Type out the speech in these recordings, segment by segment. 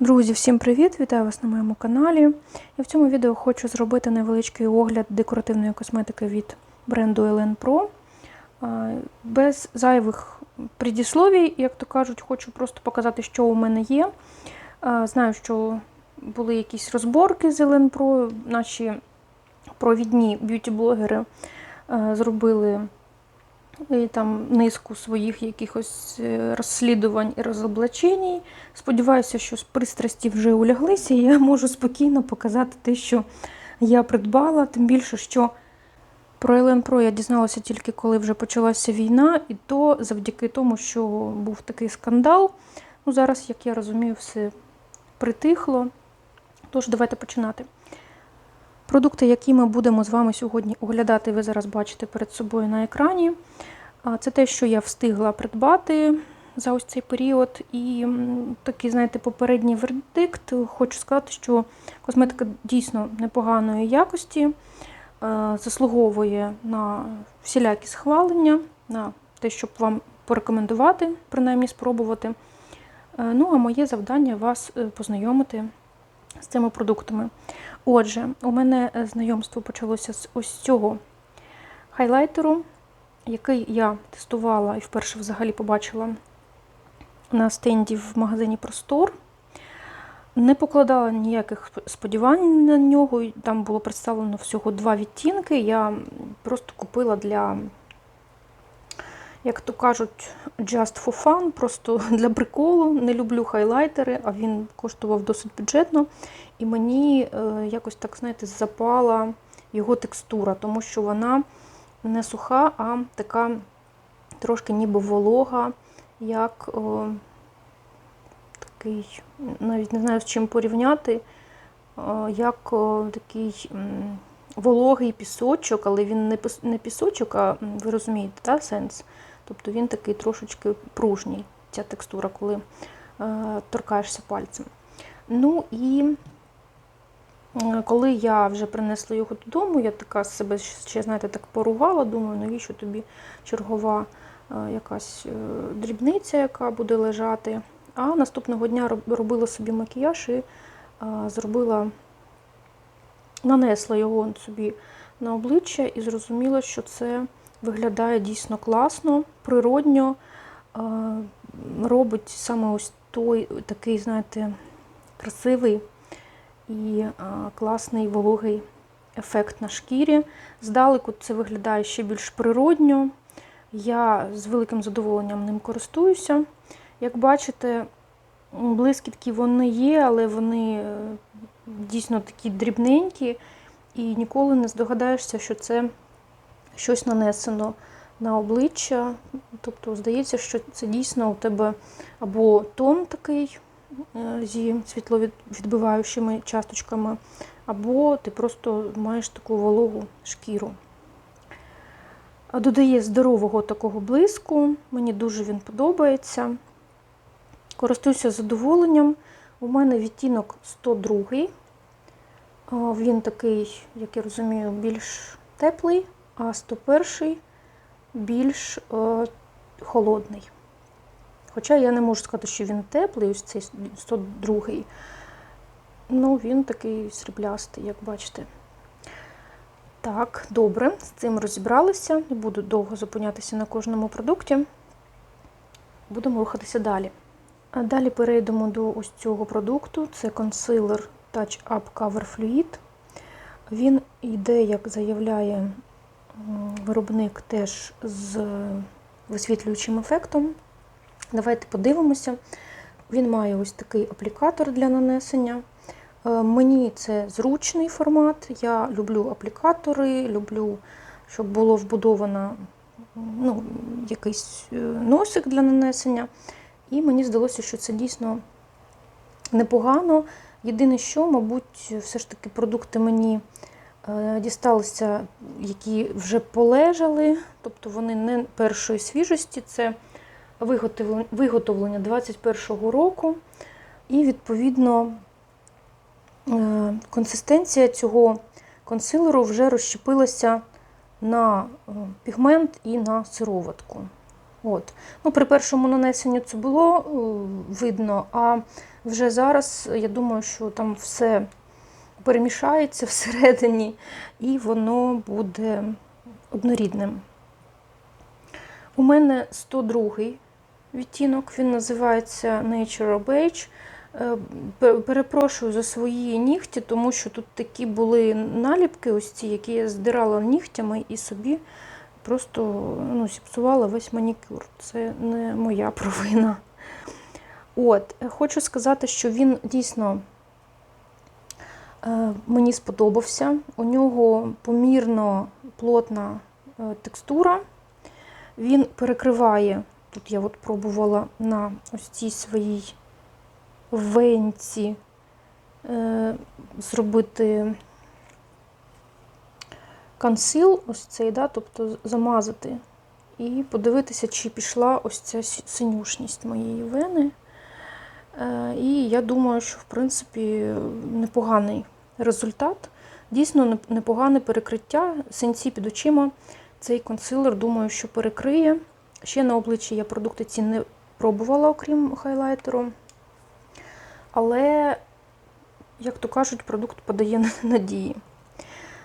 Друзі, всім привіт! Вітаю вас на моєму каналі. Я в цьому відео хочу зробити невеличкий огляд декоративної косметики від бренду Elen Pro. Без зайвих предісловій, як то кажуть, хочу просто показати, що у мене є. Знаю, що були якісь розборки з Elen Pro, наші провідні б'юті-блогери зробили і там низку своїх якихось е, розслідувань і розоблачень. Сподіваюся, що пристрасті вже уляглися, і я можу спокійно показати те, що я придбала. Тим більше, що про Елен Про я дізналася тільки коли вже почалася війна, і то завдяки тому, що був такий скандал. Ну, Зараз, як я розумію, все притихло. Тож, давайте починати. Продукти, які ми будемо з вами сьогодні оглядати, ви зараз бачите перед собою на екрані. Це те, що я встигла придбати за ось цей період. І такий, знаєте, попередній вердикт. Хочу сказати, що косметика дійсно непоганої якості, заслуговує на всілякі схвалення, на те, щоб вам порекомендувати, принаймні спробувати. Ну, а моє завдання вас познайомити з цими продуктами. Отже, у мене знайомство почалося з ось цього хайлайтеру, який я тестувала і вперше взагалі побачила на стенді в магазині Простор. Не покладала ніяких сподівань на нього, там було представлено всього два відтінки. Я просто купила для, як то кажуть, just for fun, просто для приколу. Не люблю хайлайтери, а він коштував досить бюджетно. І мені якось так, знаєте, запала його текстура, тому що вона не суха, а така трошки ніби волога, як о, такий, навіть не знаю з чим порівняти, о, як о, такий вологий пісочок, але він не, не пісочок, а ви розумієте, та, сенс? Тобто він такий трошечки пружній, ця текстура, коли е, торкаєшся пальцем. Ну і коли я вже принесла його додому, я така себе ще, знаєте, так поругала, думаю, навіщо тобі чергова якась дрібниця, яка буде лежати. А наступного дня робила собі макіяж і зробила, нанесла його собі на обличчя і зрозуміла, що це виглядає дійсно класно, природньо, робить саме ось той такий, знаєте, красивий і класний вологий ефект на шкірі. Здалеку це виглядає ще більш природньо. Я з великим задоволенням ним користуюся. Як бачите, блискітки вони є, але вони е, дійсно такі дрібненькі, і ніколи не здогадаєшся, що це щось нанесено на обличчя. Тобто, здається, що це дійсно у тебе або тон такий зі світловідбиваючими часточками, або ти просто маєш таку вологу шкіру. Додає здорового такого блиску, мені дуже він подобається. Користуюся задоволенням. У мене відтінок 102. Він такий, як я розумію, більш теплий, а 101 більш холодний. Хоча я не можу сказати, що він теплий, ось цей 102-й. Ну, він такий сріблястий, як бачите. Так, добре, з цим розібралися. Не буду довго зупинятися на кожному продукті. Будемо рухатися далі. А далі перейдемо до ось цього продукту. Це консилер Touch Up Cover Fluid. Він йде, як заявляє виробник, теж з висвітлюючим ефектом. Давайте подивимося. Він має ось такий аплікатор для нанесення. Мені це зручний формат. Я люблю аплікатори, люблю, щоб було вбудовано ну, якийсь носик для нанесення. І мені здалося, що це дійсно непогано. Єдине, що, мабуть, все ж таки продукти мені дісталися, які вже полежали, тобто вони не першої свіжості. Це виготовлення 2021 року, і, відповідно, консистенція цього консилеру вже розщепилася на пігмент і на сироватку. От. Ну, При першому нанесенні це було видно, а вже зараз я думаю, що там все перемішається всередині, і воно буде однорідним. У мене 102 відтінок, він називається Natural Beige. Е, Перепрошую за свої нігті, тому що тут такі були наліпки, ось ці, які я здирала нігтями і собі просто ну, зіпсувала весь манікюр. Це не моя провина. От, е, хочу сказати, що він дійсно мені сподобався. У нього помірно плотна е, текстура. Він перекриває, тут я от пробувала на ось цій своїй венці е, зробити консил, ось цей, да, тобто замазати, і подивитися, чи пішла ось ця синюшність моєї вени. Е, і я думаю, що в принципі непоганий результат. Дійсно непогане перекриття, синці під очима. Цей консилер, думаю, що перекриє. Ще на обличчі я продукти ці не пробувала, окрім хайлайтеру. Але, як то кажуть, продукт подає надії.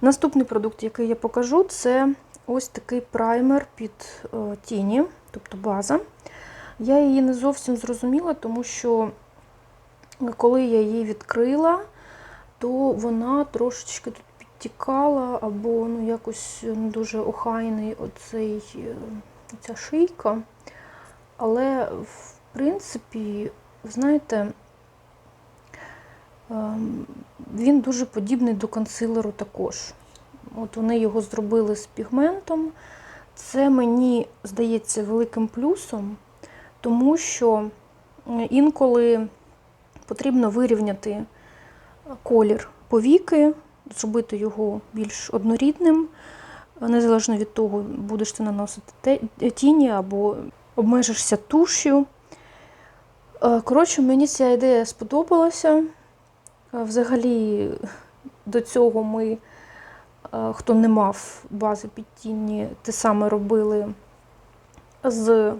Наступний продукт, який я покажу, це ось такий праймер під е, тіні, тобто база. Я її не зовсім зрозуміла, тому що коли я її відкрила, то вона трошечки тут підтікала, або ну, якось не дуже охайний оцей, е, ця шийка. Але, в принципі, знаєте, ем, він дуже подібний до консилеру також. От вони його зробили з пігментом. Це мені здається великим плюсом, тому що е, інколи потрібно вирівняти колір повіки, зробити його більш однорідним, е, незалежно від того, будеш ти наносити тіні або обмежишся тушю. Е, Коротше, мені ця ідея сподобалася. Е, Взагалі, до цього ми, е, хто не мав бази під тіні, те саме робили з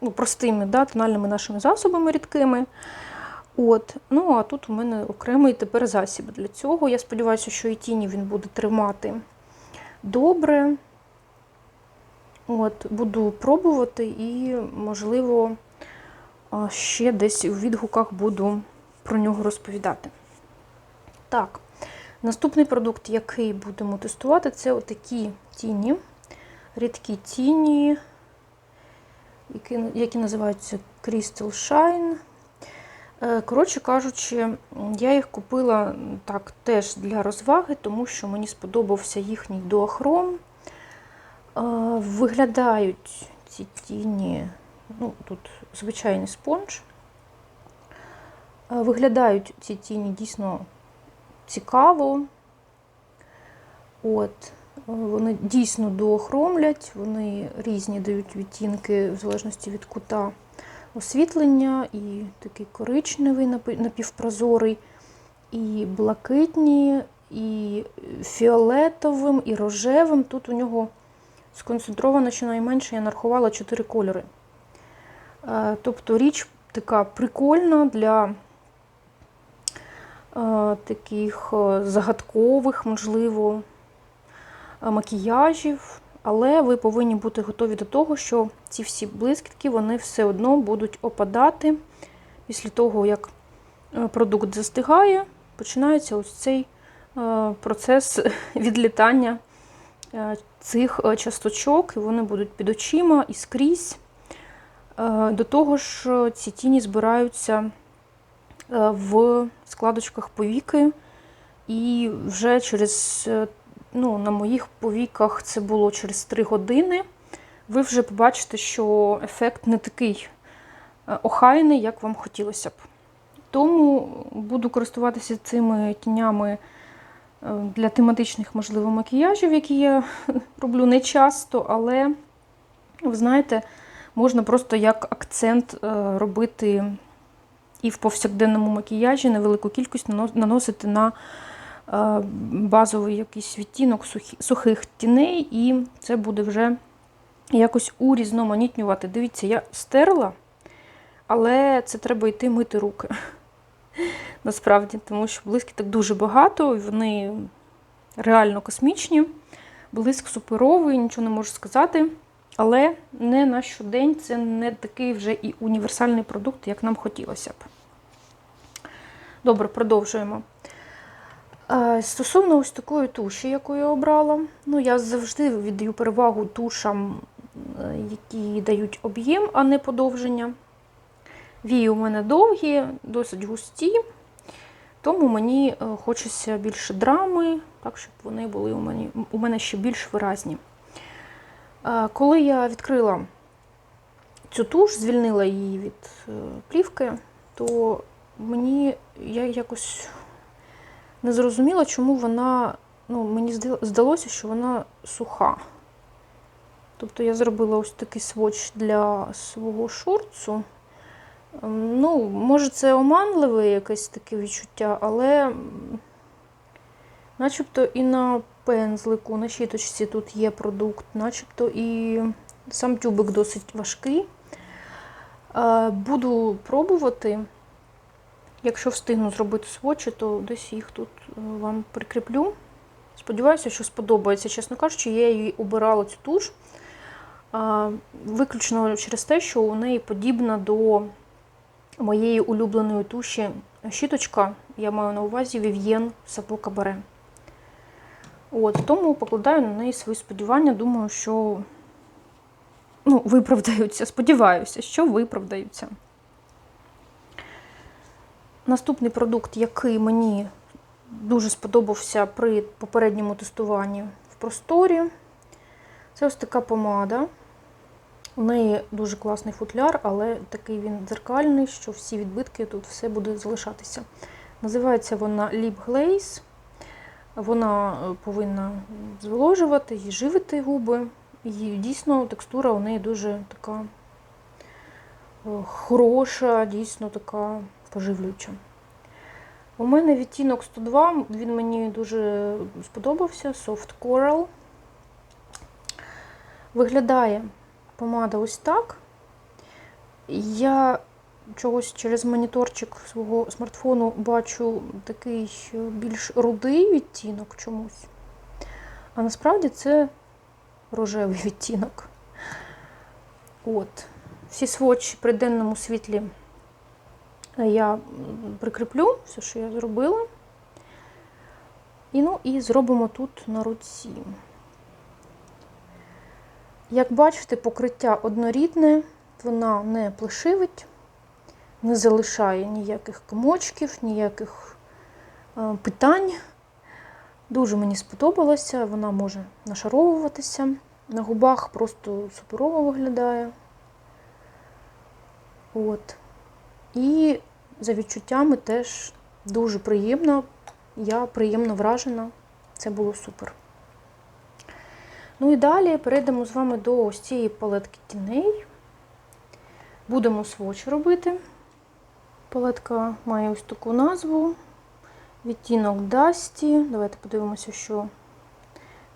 ну, простими да, тональними нашими засобами рідкими. От. Ну, а тут у мене окремий тепер засіб для цього. Я сподіваюся, що і тіні він буде тримати добре. От, буду пробувати і, можливо, ще десь у відгуках буду про нього розповідати. Так, наступний продукт, який будемо тестувати, це отакі тіні, рідкі тіні, які, які називаються Crystal Shine. Е, Коротше кажучи, я їх купила так теж для розваги, тому що мені сподобався їхній дуохром. Е, Виглядають ці тіні, ну, тут звичайний спонж. Е, Виглядають ці тіні дійсно цікаво. От. Вони дійсно доохромлять, вони різні дають відтінки в залежності від кута освітлення, і такий коричневий напівпрозорий, і блакитні, і фіолетовим, і рожевим. Тут у нього сконцентровано щонайменше, я нарахувала 4 кольори. Е, Тобто річ така прикольна для е, таких е, загадкових, можливо, макіяжів. Але ви повинні бути готові до того, що ці всі блискітки вони все одно будуть опадати. Після того, як е, продукт застигає, починається ось цей е, процес відлітання е, цих часточок, і вони будуть під очима і скрізь. До того ж, ці тіні збираються в складочках повіки, і вже через, ну, на моїх повіках це було через 3 години. Ви вже побачите, що ефект не такий е, охайний, як вам хотілося б. Тому буду користуватися цими тінями е, для тематичних, можливо, макіяжів, які я роблю не часто, але, ви знаєте, можна просто як акцент е, робити і в повсякденному макіяжі невелику кількість наносити на базовий якийсь відтінок сухих тіней, і це буде вже якось урізноманітнювати. Дивіться, я стерла, але це треба йти мити руки. насправді, тому що блискіток дуже багато, вони реально космічні. Блиск суперовий, нічого не можу сказати. Але не на щодень це не такий вже і універсальний продукт, як нам хотілося б. Добре, продовжуємо. Стосовно ось такої туші, яку я обрала, ну я завжди віддаю перевагу тушам, е, які дають об'єм, а не подовження. Вії у мене довгі, досить густі, тому мені е, хочеться більше драми, так щоб вони були у мене, у мене ще більш виразні. Коли я відкрила цю туш, звільнила її від е, плівки, то мені я якось не зрозуміла, чому вона, ну, мені здалося, що вона суха. Тобто я зробила ось такий сводч для свого шорцу. Ем, Ну, може, це оманливе якесь таке відчуття, але начебто і на пензлику, на щіточці тут є продукт, начебто і сам тюбик досить важкий. Е, Буду пробувати. Якщо встигну зробити свочі, то десь їх тут е, вам прикріплю. Сподіваюся, що сподобається. Чесно кажучи, я її обирала цю туш виключно через те, що у неї подібна до моєї улюбленої туші щіточка. Я маю на увазі Vivien Саво Кабаре. От, тому покладаю на неї свої сподівання. Думаю, що ну, виправдаються. Сподіваюся, що виправдаються. Наступний продукт, який мені дуже сподобався при попередньому тестуванні в просторі, це ось така помада. У неї дуже класний футляр, але такий він дзеркальний, що всі відбитки тут все буде залишатися. Називається вона Lip Glaze. Вона е, повинна зволожувати і живити губи. І дійсно текстура у неї дуже така е, хороша, дійсно така поживлююча. У мене відтінок 102, він мені дуже сподобався, Soft Coral. Виглядає помада ось так. Я чогось через моніторчик свого смартфону бачу такий більш рудий відтінок чомусь. А насправді це рожевий відтінок. От. Всі сводчі при денному світлі я прикріплю все, що я зробила. І, ну, і зробимо тут на руці. Як бачите, покриття однорідне, вона не плешивить, не залишає ніяких комочків, ніяких е, питань. Дуже мені сподобалося, вона може нашаровуватися. На губах просто суперово виглядає. От. І за відчуттями теж дуже приємно. Я приємно вражена. Це було супер. Ну і далі перейдемо з вами до ось цієї палетки тіней. Будемо сводч робити. Палетка має ось таку назву. Відтінок Дасті. Давайте подивимося, що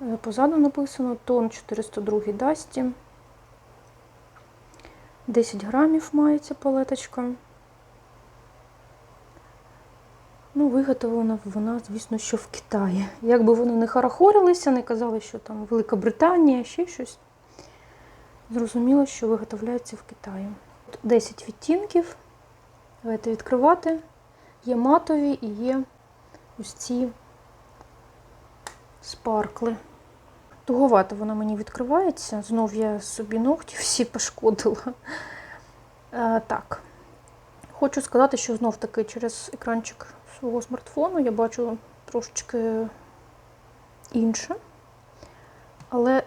е, позаду написано. Тон 402 Дасті. 10 грамів має ця палеточка. Ну, виготовлена вона, звісно, що в Китаї. Як би вони не харахорилися, не казали, що там Велика Британія, ще щось. Зрозуміло, що виготовляється в Китаї. 10 відтінків. Давайте відкривати. Є матові і є ось ці спаркли. Туговато вона мені відкривається. Знов я собі ногті всі пошкодила. Е, так. Хочу сказати, що знов таки через екранчик свого смартфону я бачу трошечки інше. Але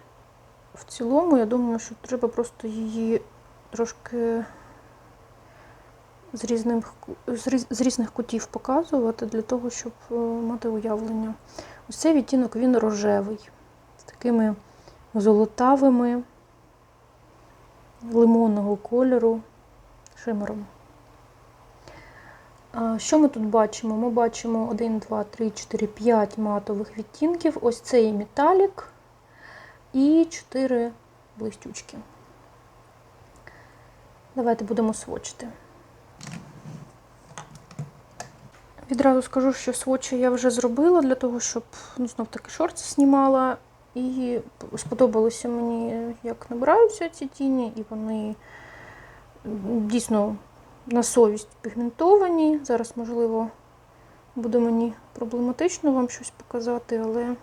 в цілому, я думаю, що треба просто її трошки з різних, з різних кутів показувати для того, щоб е, мати уявлення. Ось цей відтінок він рожевий, з такими золотавими лимонного кольору шимером. Що ми тут бачимо? Ми бачимо 1, 2, 3, 4, 5 матових відтінків. Ось цей металік і 4 блистючки. Давайте будемо свочити. Відразу скажу, що свочі я вже зробила для того, щоб ну, знов таки шорти знімала. І сподобалося мені, як набираються ці тіні, і вони дійсно на совість пігментовані. Зараз, можливо, буде мені проблематично вам щось показати, але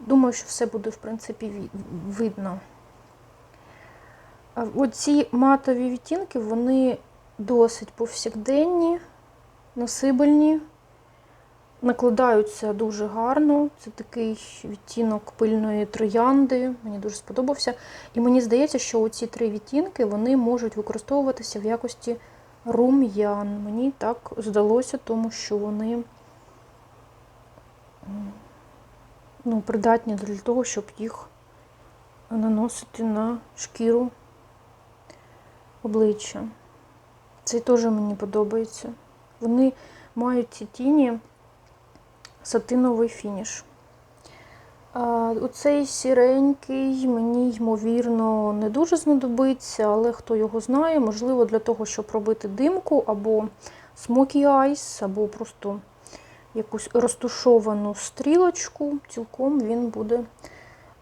думаю, що все буде, в принципі, видно. Оці матові відтінки, вони досить повсякденні, насибельні, накладаються дуже гарно. Це такий відтінок пильної троянди. Мені дуже сподобався. І мені здається, що оці три відтінки вони можуть використовуватися в якості рум'ян. Мені так здалося, тому що вони ну, придатні для того, щоб їх наносити на шкіру обличчя. Це теж мені подобається. Вони мають ці тіні сатиновий фініш. Оцей сіренький мені, ймовірно, не дуже знадобиться, але хто його знає, можливо, для того, щоб робити димку або smoky eyes, або просто якусь розтушовану стрілочку, цілком він буде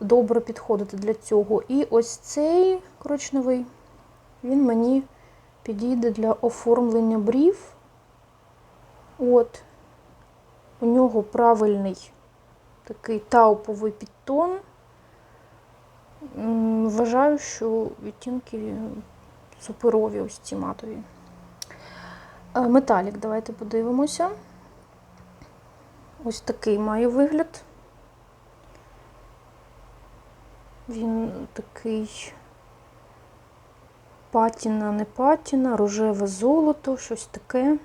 добре підходити для цього. І ось цей коричневий, він мені підійде для оформлення брів. От. У нього правильний такий тауповий підтон. Вважаю, що відтінки суперові ось ці матові. Е, Металік, давайте подивимося. Ось такий має вигляд. Він такий патіна, не патіна, рожеве золото, щось таке.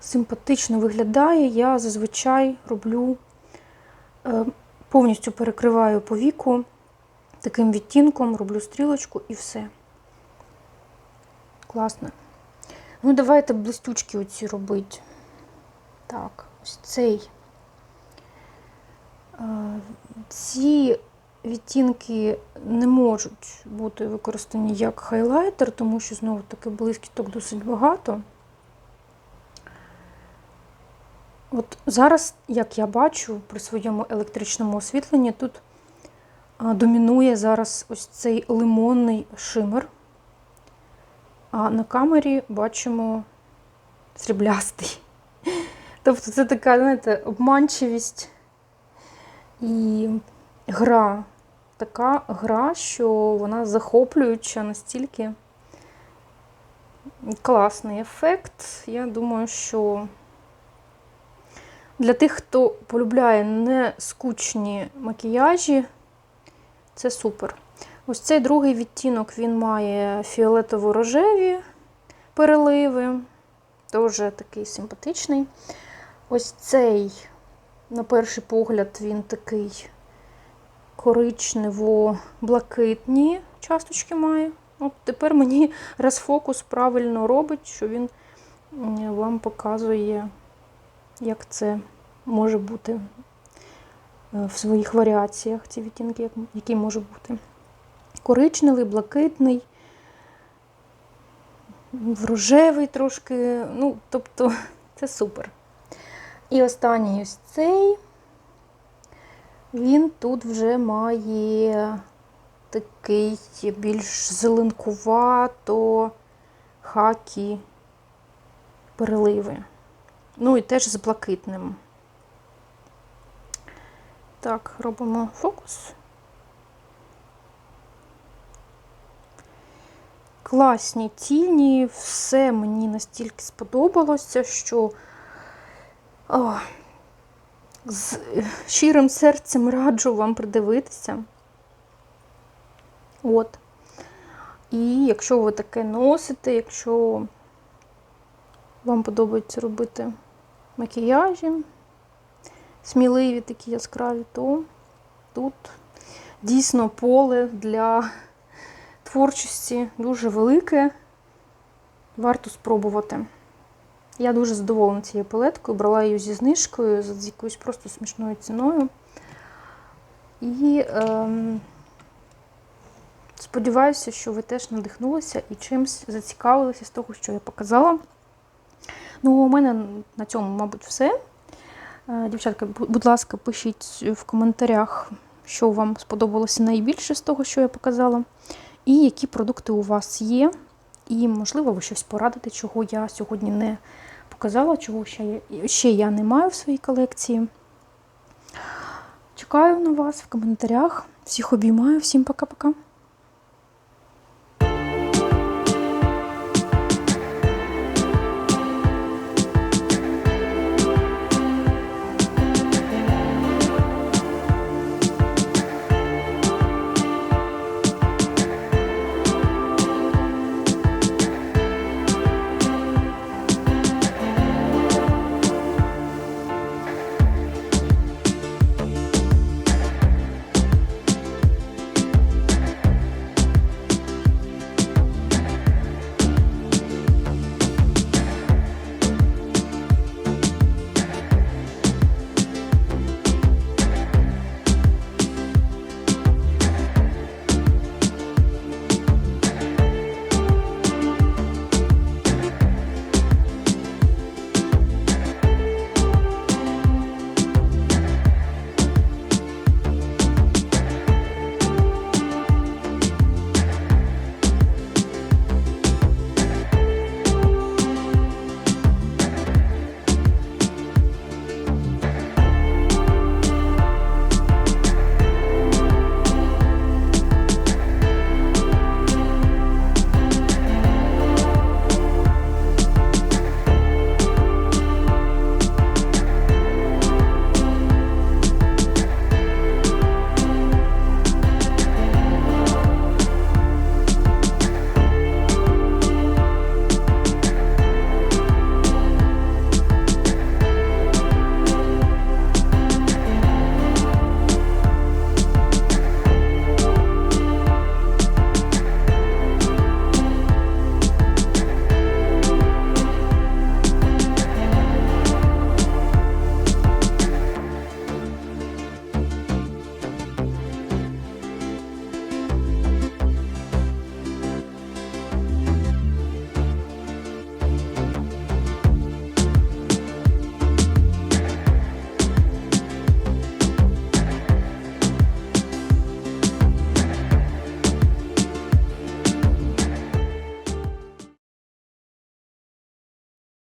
Симпатично виглядає. Я зазвичай роблю, е, повністю перекриваю по віку таким відтінком, роблю стрілочку і все. Класно. Ну, давайте блистючки оці робити. Так, ось цей. Е, Ці відтінки не можуть бути використані як хайлайтер, тому що знову таки блискіток досить багато. От зараз, як я бачу при своєму електричному освітленні, тут домінує зараз ось цей лимонний шимер. А на камері бачимо сріблястий. Тобто це така, знаєте, обманчивість і гра. Така гра, що вона захоплююча настільки класний ефект. Я думаю, що для тих, хто полюбляє не скучні макіяжі, це супер. Ось цей другий відтінок він має фіолетово-рожеві переливи, дуже такий симпатичний. Ось цей, на перший погляд, він такий коричнево-блакитні часточки має. От тепер мені розфокус правильно робить, що він вам показує, як це може бути е, в своїх варіаціях, ці відтінки, які може бути. Коричневий, блакитний, рожевий трошки. Ну, тобто, це супер. І останній ось цей. Він тут вже має такий більш зеленкувато хакі переливи. Ну і теж з блакитним. Так, робимо фокус. Класні тіні, все мені настільки сподобалося, що о, з щирим серцем раджу вам придивитися. От. І якщо ви таке носите, якщо вам подобається робити макіяжі, сміливі, такі яскраві, то тут дійсно поле для творчості дуже велике. Варто спробувати. Я дуже задоволена цією палеткою, брала її зі знижкою, з якоюсь просто смішною ціною. І ем, сподіваюся, що ви теж надихнулися і чимось зацікавилися з того, що я показала. Ну, у мене на цьому, мабуть, все. Е, Дівчатка, будь ласка, пишіть в коментарях, що вам сподобалося найбільше з того, що я показала, і які продукти у вас є. І, можливо, ви щось порадите, чого я сьогодні не показала, чого ще, я- ще я не маю в своїй колекції. Чекаю на вас в коментарях. Всіх обіймаю, всім пока-пока.